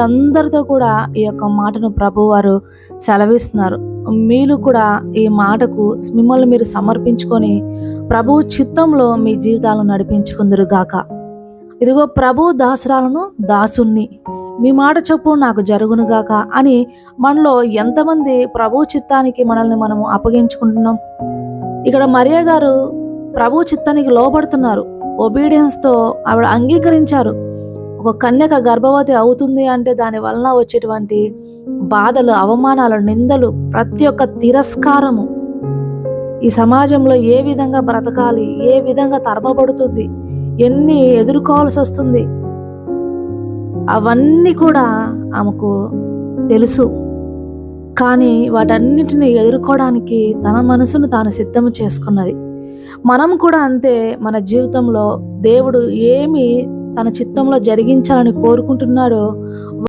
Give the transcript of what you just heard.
అందరితో కూడా ఈ యొక్క మాటను ప్రభు వారు సెలవిస్తున్నారు. మీరు కూడా ఈ మాటకు మిమ్మల్ని మీరు సమర్పించుకొని ప్రభు చిత్తంలో మీ జీవితాలను నడిపించుకుందరు గాక. ఇదిగో ప్రభు దాసురాలను దాసుణ్ణి. మీ మాట చెప్పు నాకు జరుగును గాక అని మనలో ఎంతమంది ప్రభు చిత్తానికి మనల్ని మనము అప్పగించుకుంటున్నాం. ఇక్కడ మరియా గారు ప్రభు చిత్తానికి లోపడుతున్నారు ఒబీడియన్స్తో ఆవిడ అంగీకరించారు. ఒక కన్యక గర్భవతి అవుతుంది అంటే దాని వలన వచ్చేటువంటి బాధలు అవమానాలు నిందలు ప్రతి ఒక్క తిరస్కారము. ఈ సమాజంలో ఏ విధంగా బ్రతకాలి ఏ విధంగా తరమబడుతుంది ఎన్ని ఎదుర్కోవాల్సి వస్తుంది అవన్నీ కూడా ఆమెకు తెలుసు. కానీ వాటన్నిటిని ఎదుర్కోవడానికి తన మనసును తాను సిద్ధం చేసుకున్నది. మనం కూడా అంతే మన జీవితంలో దేవుడు ఏమి తన చిత్తంలో జరిగించాలని కోరుకుంటున్నాడో